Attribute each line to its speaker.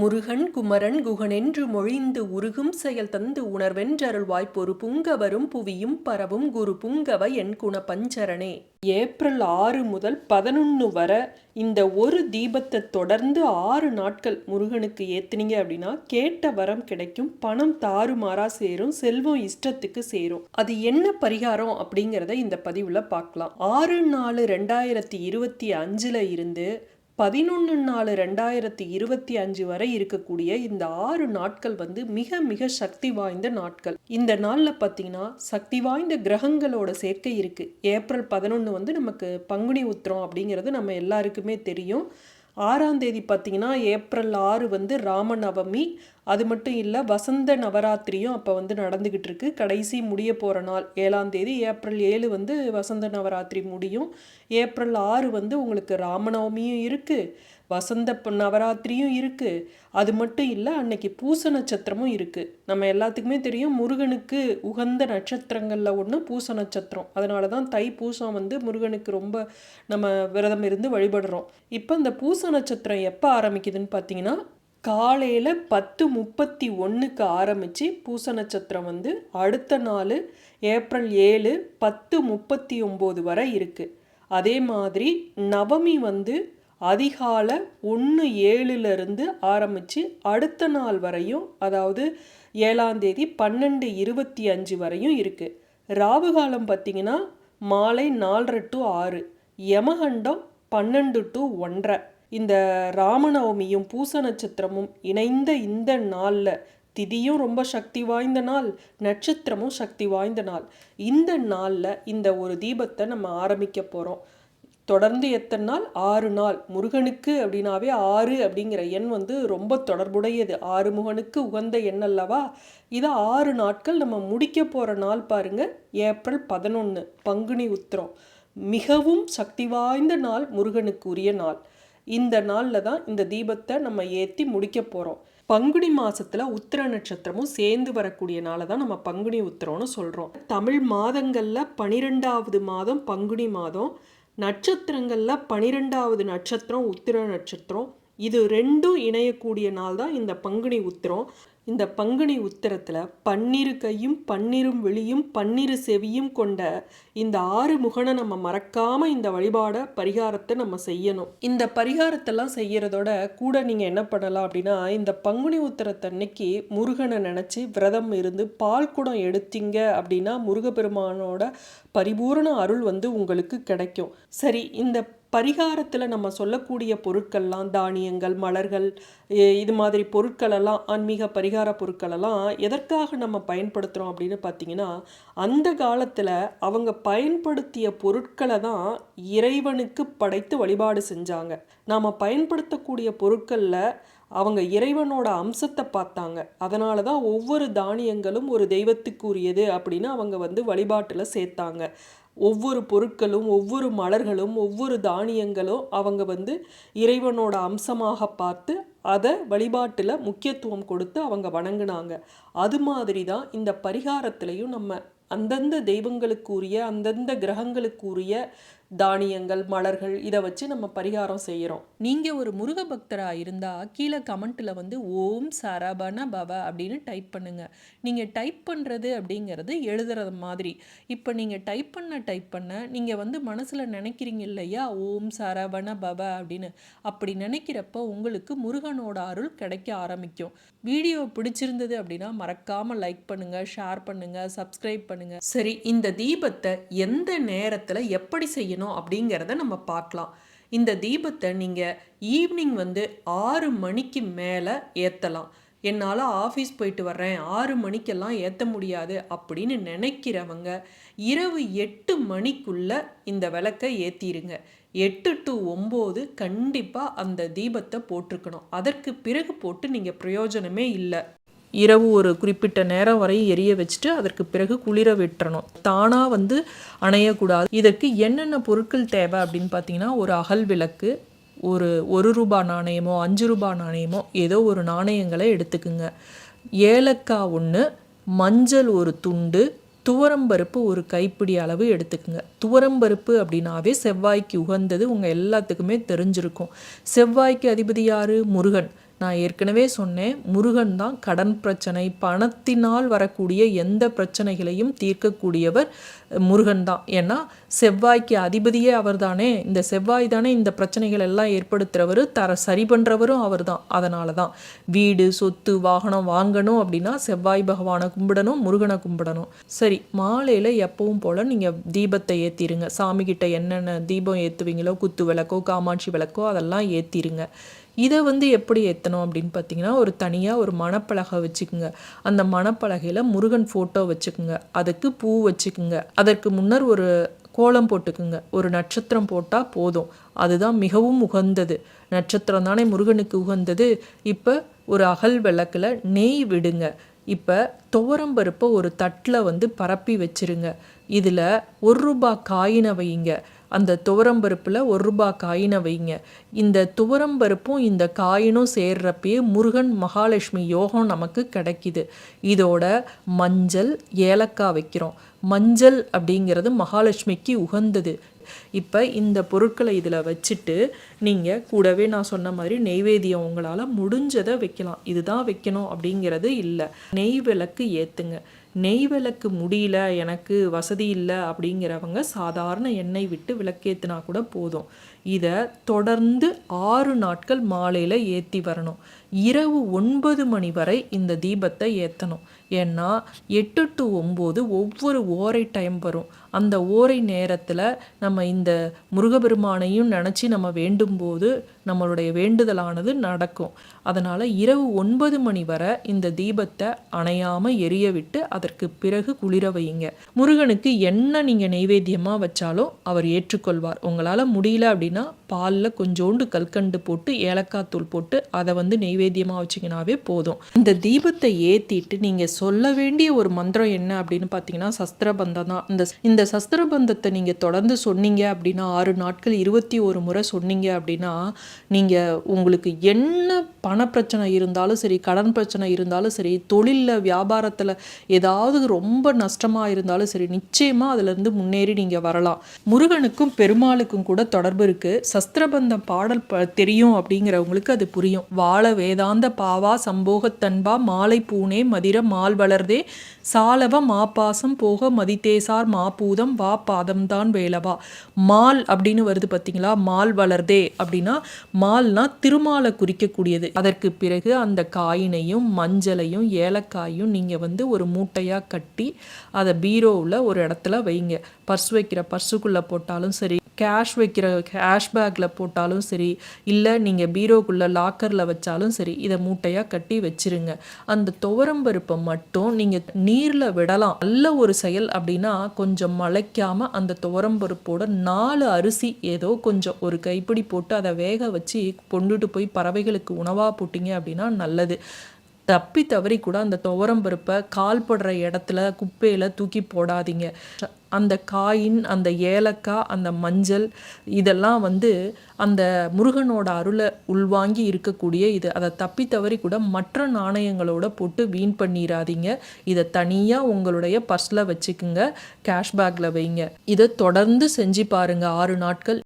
Speaker 1: முருகன் குமரன் குகனென்று மொழிந்து உருகும் செயல் தந்து உணர்வென்றருள்வாய் பொறு புங்கவரும் புவியும் பரவும் குரு புங்கவ என் குண பஞ்சரணே ஏப்ரல் ஆறு முதல் பதினொன்று வர இந்த ஒரு தீபத்தை தொடர்ந்து ஆறு நாட்கள் முருகனுக்கு ஏத்துனீங்க அப்படின்னா கேட்ட வரம் கிடைக்கும் பணம் தாறுமாறா சேரும் செல்வம் இஷ்டத்துக்கு சேரும். அது என்ன பரிகாரம் அப்படிங்கிறத இந்த பதிவில் பார்க்கலாம். ஆறு நாலு ரெண்டாயிரத்தி இருபத்தி அஞ்சில் இருந்து பதினொன்று நாலு ரெண்டாயிரத்தி இருபத்தி அஞ்சு வரை இருக்கக்கூடிய இந்த ஆறு நாட்கள் வந்து மிக மிக சக்தி வாய்ந்த நாட்கள். இந்த நாளில் பார்த்தீங்கன்னா சக்தி வாய்ந்த கிரகங்களோட சேர்க்கை இருக்குது ஏப்ரல் பதினொன்று வந்து நமக்கு பங்குனி உத்திரம் அப்படிங்கிறது நம்ம எல்லாருக்குமே தெரியும். ஆறாம் தேதி பார்த்தீங்கன்னா ஏப்ரல் ஆறு வந்து ராமநவமி. அது மட்டும் இல்லை வசந்த நவராத்திரியும் அப்போ வந்து நடந்துக்கிட்டு இருக்கு. கடைசி முடிய போகிற நாள் ஏழாம் தேதி. ஏப்ரல் ஏழு வந்து வசந்த நவராத்திரி முடியும். ஏப்ரல் ஆறு வந்து உங்களுக்கு ராமநவமியும் இருக்குது வசந்த நவராத்திரியும் இருக்குது அது மட்டும் இல்லை அன்னைக்கு பூச நட்சத்திரமும் இருக்குது நம்ம எல்லாத்துக்குமே தெரியும் முருகனுக்கு உகந்த நட்சத்திரங்களில் ஒன்று பூச நட்சத்திரம். அதனால தான் தை பூசம் வந்து முருகனுக்கு ரொம்ப நம்ம விரதம் இருந்து வழிபடுறோம். இப்போ இந்த பூச நட்சத்திரம் எப்போ ஆரம்பிக்குதுன்னு பார்த்தீங்கன்னா காலையில் பத்து முப்பத்தி ஒன்றுக்கு ஆரம்பித்து பூச நட்சத்திரம் வந்து அடுத்த நாள் ஏப்ரல் ஏழு பத்து முப்பத்தி ஒம்பது வரை இருக்குது அதே மாதிரி நவமி வந்து அதிகாலை ஒன்று ஏழுலேருந்து ஆரம்பித்து அடுத்த நாள் வரையும் அதாவது ஏழாந்தேதி பன்னெண்டு இருபத்தி அஞ்சு வரையும் இருக்குது ராவுகாலம் பார்த்தீங்கன்னா மாலை நாலரை டு ஆறு யமகண்டம் பன்னெண்டு டு ஒன்றரை. இந்த ராமநவமியும் பூச நட்சத்திரமும் இணைந்த இந்த நாளில் திதியும் ரொம்ப சக்தி வாய்ந்த நாள் நட்சத்திரமும் சக்தி வாய்ந்த நாள். இந்த நாளில் இந்த ஒரு தீபத்தை நம்ம ஆரம்பிக்க போகிறோம் தொடர்ந்து எத்தனை நாள்? ஆறு நாள். முருகனுக்கு அப்படின்னாவே ஆறு அப்படிங்கிற எண் வந்து ரொம்ப தொடர்புடையது. ஆறு முகனுக்கு உகந்த எண் அல்லவா? இதை ஆறு நாட்கள் நம்ம முடிக்க போகிற நாள் பாருங்க. ஏப்ரல் பதினொன்று பங்குனி உத்திரம். மிகவும் சக்தி வாய்ந்த நாள் முருகனுக்கு உரிய நாள். இந்த நாளில் தான் இந்த தீபத்தை நம்ம ஏற்றி முடிக்க போகிறோம் பங்குனி மாதத்தில் உத்திர நட்சத்திரமும் சேர்ந்து வரக்கூடிய நாளை தான் நம்ம பங்குனி உத்திரம்னு சொல்கிறோம் தமிழ் மாதங்களில் பனிரெண்டாவது மாதம் பங்குனி மாதம். நட்சத்திரங்கள்ல பனிரெண்டாவது நட்சத்திரம் உத்திர நட்சத்திரம் இது ரெண்டும் இணையக்கூடிய நாள் தான் இந்த பங்குனி உத்திரம். இந்த பங்குனி உத்திரத்தில் பன்னிரு கையும் பன்னிரும் விழியும் பன்னிரு செவியும் கொண்ட இந்த ஆறு முகனை நம்ம மறக்காமல் இந்த வழிபாட பரிகாரத்தை நம்ம செய்யணும். இந்த பரிகாரத்தெல்லாம் செய்கிறதோட கூட நீங்கள் என்ன பண்ணலாம் அப்படின்னா இந்த பங்குனி உத்திரத்தன்னைக்கு முருகனை நினச்சி விரதம் இருந்து பால் குடம் எடுத்தீங்க அப்படின்னா முருகப்பெருமானோட பரிபூரண அருள் வந்து உங்களுக்கு கிடைக்கும். சரி இந்த பரிகாரத்தில் நம்ம சொல்லக்கூடிய பொருட்கள்லாம் தானியங்கள் மலர்கள் இது மாதிரி பொருட்களெல்லாம் ஆன்மீக பரிகார பொருட்களெல்லாம் எதற்காக நம்ம பயன்படுத்துகிறோம் அப்படின்னு பார்த்தீங்கன்னா அந்த காலத்தில் அவங்க பயன்படுத்திய பொருட்களை தான் இறைவனுக்கு படைத்து வழிபாடு செஞ்சாங்க. நாம் பயன்படுத்தக்கூடிய பொருட்களில் அவங்க இறைவனோட அம்சத்தை பார்த்தாங்க. அதனால தான் ஒவ்வொரு தானியங்களும் ஒரு தெய்வத்துக்குரியது அப்படின்னு அவங்க வந்து வழிபாட்டில் சேர்த்தாங்க. ஒவ்வொரு பொருட்களும் ஒவ்வொரு மலர்களும் ஒவ்வொரு தானியங்களும் அவங்க வந்து இறைவனோட அம்சமாக பார்த்து அதை வழிபாட்டில் முக்கியத்துவம் கொடுத்து அவங்க வணங்கினாங்க. அது மாதிரி தான் இந்த பரிகாரத்திலையும் நம்ம அந்தந்த தெய்வங்களுக்குரிய அந்தந்த கிரகங்களுக்குரிய தானியங்கள் மலர்கள் இதை வச்சு நம்ம பரிகாரம் செய்கிறோம் நீங்கள் ஒரு முருக பக்தராக இருந்தால் கீழே கமெண்ட்டில் வந்து ஓம் சரபண பவ அப்படின்னு டைப் பண்ணுங்கள் நீங்கள் டைப் பண்ணுறது அப்படிங்கிறது எழுதுறது மாதிரி. இப்போ நீங்கள் டைப் பண்ண டைப் பண்ண நீங்கள் வந்து மனசில் நினைக்கிறீங்க இல்லையா? ஓம் சரவண பவ அப்படின்னு. அப்படி நினைக்கிறப்ப உங்களுக்கு முருகனோட அருள் கிடைக்க ஆரம்பிக்கும். வீடியோ பிடிச்சிருந்தது அப்படின்னா மறக்காமல் லைக் பண்ணுங்கள் ஷேர் பண்ணுங்கள் சப்ஸ்கிரைப் பண்ணுங்கள் சரி இந்த தீபத்தை எந்த நேரத்தில் எப்படி செய்யணும்? அப்படிங்கிறத நம்ம பார்க்கலாம். இந்த தீபத்தை நீங்கள் ஈவினிங் வந்து ஆறு மணிக்கு மேலே ஏற்றலாம் என்னால் ஆஃபீஸ் போயிட்டு வர்றேன் ஆறு மணிக்கெல்லாம் ஏற்ற முடியாது அப்படின்னு நினைக்கிறவங்க இரவு எட்டு மணிக்குள்ளே இந்த விளக்கை ஏற்றிடுங்க எட்டு டு ஒம்பது கண்டிப்பாக அந்த தீபத்தை போட்டிருக்கணும். அதற்கு பிறகு போட்டு நீங்கள் பிரயோஜனமே இல்லை. இரவு ஒரு குறிப்பிட்ட நேரம் வரை எரிய வச்சுட்டு அதற்கு பிறகு குளிர விட்டுறணும். தானாக வந்து அணையக்கூடாது. இதற்கு என்னென்ன பொருட்கள் தேவை அப்படின்னு பார்த்தீங்கன்னா ஒரு அகல் விளக்கு ஒரு ஒரு ரூபாய் நாணயமோ அஞ்சு ரூபாய் நாணயமோ ஏதோ ஒரு நாணயங்களை எடுத்துக்குங்க. ஏலக்காய் ஒன்று மஞ்சள் ஒரு துண்டு துவரம்பருப்பு ஒரு கைப்பிடி அளவு எடுத்துக்குங்க. துவரம்பருப்பு அப்படின்னாவே செவ்வாய்க்கு உகந்தது உங்கள் எல்லாத்துக்குமே தெரிஞ்சிருக்கும். செவ்வாய்க்கு அதிபதி யார்? முருகன். நான் ஏற்கனவே சொன்னேன் முருகன் தான் கடன் பிரச்சனை பணத்தினால் வரக்கூடிய எந்த பிரச்சனைகளையும் தீர்க்கக்கூடியவர் முருகன் தான். ஏன்னா செவ்வாய்க்கு அதிபதியே அவர் தானே இந்த செவ்வாய் தானே இந்த பிரச்சனைகள் எல்லாம் ஏற்படுத்துகிறவர் தர சரி பண்ணுறவரும் அவர் தான் அதனால தான். வீடு சொத்து வாகனம் வாங்கணும் அப்படின்னா செவ்வாய் பகவானை கும்பிடணும் முருகனை கும்பிடணும். சரி மாலையில் எப்பவும் போல் நீங்கள் தீபத்தை ஏற்றிருங்க சாமிக்கிட்ட என்னென்ன தீபம் ஏற்றுவீங்களோ குத்து விளக்கோ காமாட்சி விளக்கோ அதெல்லாம் ஏற்றிருங்க இதை வந்து எப்படி ஏற்றணும் அப்படின்னு பார்த்தீங்கன்னா ஒரு தனியாக ஒரு மணப்பலகை வச்சுக்குங்க. அந்த மணப்பலகையில் முருகன் ஃபோட்டோ வச்சுக்கோங்க. அதுக்கு பூ வச்சுக்கோங்க. அதற்கு முன்னர் ஒரு கோலம் போட்டுக்குங்க. ஒரு நட்சத்திரம் போட்டால் போதும். அதுதான் மிகவும் உகந்தது. நட்சத்திரம் தானே முருகனுக்கு உகந்தது. இப்போ ஒரு அகல் விளக்கில் நெய் விடுங்க. இப்போ துவரம் பருப்பை ஒரு தட்டில் வந்து பரப்பி வச்சுருங்க. இதில் ஒரு ரூபா காயினை வைங்க. அந்த துவரம்பருப்பில் ஒரு ரூபா காயினை வைங்க. இந்த துவரம்பருப்பும் இந்த காயினும் சேர்றப்பயே முருகன் மகாலட்சுமி யோகம் நமக்கு கிடைக்கிது. இதோட மஞ்சள் ஏலக்காய் வைக்கிறோம். மஞ்சள் அப்படிங்கிறது மகாலட்சுமிக்கு உகந்தது. இப்போ இந்த பொருட்களை இதில் வச்சுட்டு நீங்கள் கூடவே நான் சொன்ன மாதிரி நெய்வேதியம் உங்களால் முடிஞ்சதை வைக்கலாம். இதுதான் வைக்கணும் அப்படிங்கிறது இல்லை. நெய் விளக்கு ஏற்றுங்க நெய் விளக்கு முடியல எனக்கு வசதி இல்லை அப்படிங்கிறவங்க சாதாரண எண்ணெய் விட்டு விளக்கேற்றினா கூட போதும். இதை தொடர்ந்து ஆறு நாட்கள் மாலையில் ஏற்றி வரணும். இரவு ஒன்பது மணி வரை இந்த தீபத்தை ஏற்றணும் ஏன்னா எட்டு டு ஒம்பது ஒவ்வொரு ஓரை டைம் வரும். அந்த ஓரை நேரத்தில் நம்ம இந்த முருகபெருமானையும் நினச்சி நம்ம வேண்டும்போது நம்மளுடைய வேண்டுதலானது நடக்கும். அதனால் இரவு ஒன்பது மணி வரை இந்த தீபத்தை அணையாமல் எரிய விட்டு அதற்கு பிறகு குளிர வையுங்க. முருகனுக்கு என்ன நீங்கள் நெய்வேத்தியமாக வச்சாலும் அவர் ஏற்றுக்கொள்வார். உங்களால் முடியல அப்படின்னா பாலில் கொஞ்சோண்டு கல்கண்டு போட்டு ஏலக்காய் தூள் போட்டு அதை வந்து நைவேத்தியமாக வச்சிங்கனாவே போதும். இந்த தீபத்தை ஏற்றிட்டு நீங்கள் சொல்ல வேண்டிய ஒரு மந்திரம் என்ன அப்படின்னு பார்த்தீங்கன்னா சஸ்திரபந்தம் தான். இந்த இந்த சஸ்திரபந்தத்தை நீங்கள் தொடர்ந்து சொன்னீங்க அப்படின்னா ஆறு நாட்கள் இருபத்தி ஒரு முறை சொன்னீங்க அப்படின்னா நீங்கள் உங்களுக்கு என்ன பணப்பிரச்சனை இருந்தாலும் சரி கடன் பிரச்சனை இருந்தாலும் சரி தொழிலில் வியாபாரத்தில் ஏதாவது ரொம்ப நஷ்டமாக இருந்தாலும் சரி நிச்சயமாக அதுலேருந்து முன்னேறி நீங்கள் வரலாம். முருகனுக்கும் பெருமாளுக்கும் கூட தொடர்பு இருக்குது சஸ்திரபந்தம் பாடல் ப தெரியும் அப்படிங்கிறவங்களுக்கு அது புரியும். வாழவே வேதாந்த பாவா சம்போகத்தன்பா மாலை பூனே மதிர மால் வளர்தே சாலவ மாப்பாசம் போக மதித்தேசார் மாபூதம் வா பாதம்தான் வேலவா. மால் அப்படின்னு வருது பார்த்தீங்களா? மால் வளர்தே அப்படின்னா மால்னா திருமாலை குறிக்கக்கூடியது. அதற்கு பிறகு அந்த காயினையும் மஞ்சளையும் ஏலக்காயும் நீங்கள் வந்து ஒரு மூட்டையாக கட்டி அதை பீரோவில் ஒரு இடத்துல வைங்க. பர்ஸ் வைக்கிற பர்ஸுக்குள்ளே போட்டாலும் சரி கேஷ் வைக்கிற கேஷ் பேக்கில் போட்டாலும் சரி இல்லை நீங்கள் பீரோக்குள்ளே லாக்கரில் வச்சாலும் சரி இதை மூட்டையாக கட்டி வச்சிருங்க. அந்த துவரம்பருப்பை மட்டும் நீங்கள் நீரில் விடலாம். நல்ல ஒரு செயல் அப்படின்னா கொஞ்சம் மலைக்காமல் அந்த துவரம்பருப்போட நாலு அரிசி ஏதோ கொஞ்சம் ஒரு கைப்பிடி போட்டு அதை வேக வச்சு கொண்டுட்டு போய் பறவைகளுக்கு உணவாக போட்டிங்க அப்படின்னா நல்லது. தப்பி தவறி கூட அந்த துவரம்பருப்பை கால் படுற இடத்துல குப்பையில் தூக்கி போடாதீங்க. அந்த காயின் அந்த ஏலக்காய் அந்த மஞ்சள் இதெல்லாம் வந்து அந்த முருகனோட அருளை உள்வாங்கி இருக்கக்கூடிய இது. அதை தப்பி தவறி கூட மற்ற நாணயங்களோட போட்டு வீண் பண்ணிடாதீங்க இதை தனியாக உங்களுடைய பர்ஸில் வச்சுக்குங்க. கேஷ்பேக்கில் வைங்க. இதை தொடர்ந்து செஞ்சு பாருங்கள் ஆறு நாட்கள்